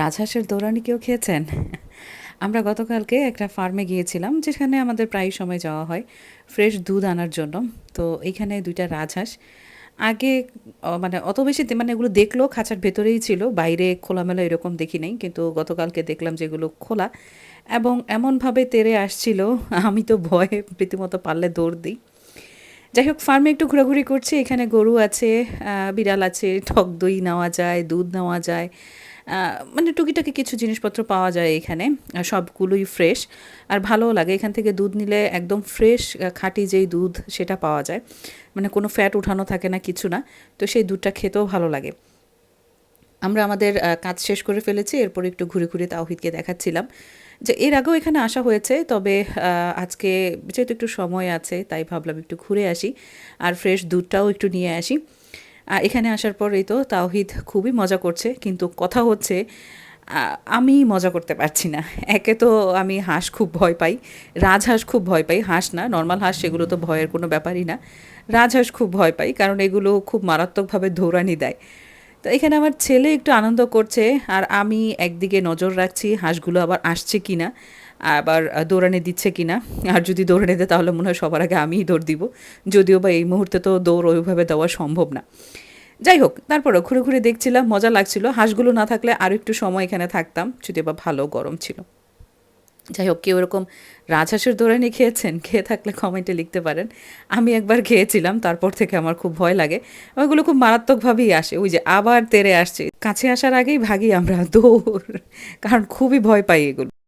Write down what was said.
রাজহাঁসের দৌড়ানি কেউ খেয়েছেন? আমরা গতকালকে একটা ফার্মে গিয়েছিলাম, যেখানে আমাদের প্রায় সময় যাওয়া হয়, ফ্রেশ দুধ আনার জন্য। তো এইখানে দুইটা রাজহাঁস। আগে মানে অত বেশি মানে এগুলো দেখলেও খাঁচার ভেতরেই ছিল, বাইরে খোলামেলা এরকম দেখি নাই, কিন্তু গতকালকে দেখলাম যেগুলো খোলা এবং এমনভাবে তেরে আসছিল, আমি তো ভয়ে রীতিমতো পারলে দৌড় দিই। যাই হোক, ফার্মে একটু ঘোরাঘুরি করছি, এখানে গরু আছে বিড়াল আছে, টক দই নেওয়া যায়, দুধ নেওয়া যায় মানে টুকিটাকি কিছু জিনিসপত্র পাওয়া যায় এখানে সবগুলোই ফ্রেশ আর ভালোও লাগে। এখান থেকে দুধ নিলে একদম ফ্রেশ খাঁটি যেই দুধ সেটা পাওয়া যায়। মানে কোনো ফ্যাট উঠানো থাকে না, কিছু না। তো সেই দুধটা খেতেও ভালো লাগে। আমরা আমাদের কাজ শেষ করে ফেলেছি, এরপর একটু ঘুরে ঘুরে তাওহিদকে দেখাচ্ছিলাম। যে এর আগেও এখানে আসা হয়েছে, তবে আজকে যেহেতু একটু সময় আছে, তাই ভাবলাম একটু ঘুরে আসি, আর ফ্রেশ দুধটাও একটু নিয়ে আসি। এখানে আসার পরেই তো তাওহিদ খুবই মজা করছে, কিন্তু কথা হচ্ছে আমি মজা করতে পারছি না। একে তো আমি হাঁস খুব ভয় পাই, রাজহাঁস খুব ভয় পাই, হাঁস না নর্মাল হাঁস সেগুলো তো ভয়ের কোনো ব্যাপারই না। রাজহাঁস খুব ভয় পাই, কারণ এগুলো খুব মারাত্মকভাবে ধৌরানি দেয়। তো এখানে আমার ছেলে একটু আনন্দ করছে, আর আমি একদিকে নজর রাখছি হাঁসগুলো আবার আসছে কি না আবার দৌড়ানে দিচ্ছে কি না আর যদি দৌড়ানে দেয় তাহলে মনে হয় সবার আগে আমিই দৌড় দিব। যদিও বা এই মুহূর্তে তো দৌড় ওইভাবে দেওয়া সম্ভব না। যাই হোক তারপরে ঘুরে ঘুরে দেখছিলাম, মজা লাগছিল। হাঁসগুলো না থাকলে আরও একটু সময় এখানে থাকতাম, যদি বা ভালো গরম ছিল। যাই হোক, কেউ এরকম রাজহাঁসের দৌড়ানি খেয়েছেন, খেয়ে থাকলে কমেন্টে লিখতে পারেন। আমি একবার খেয়েছিলাম, তারপর থেকে আমার খুব ভয় লাগে। ওইগুলো খুব মারাত্মকভাবেই আসে। ওই যে আবার তেরে আসছে। কাছে আসার আগেই ভাগি আমরা দৌড়, কারণ খুবই ভয় পাই এগুলো।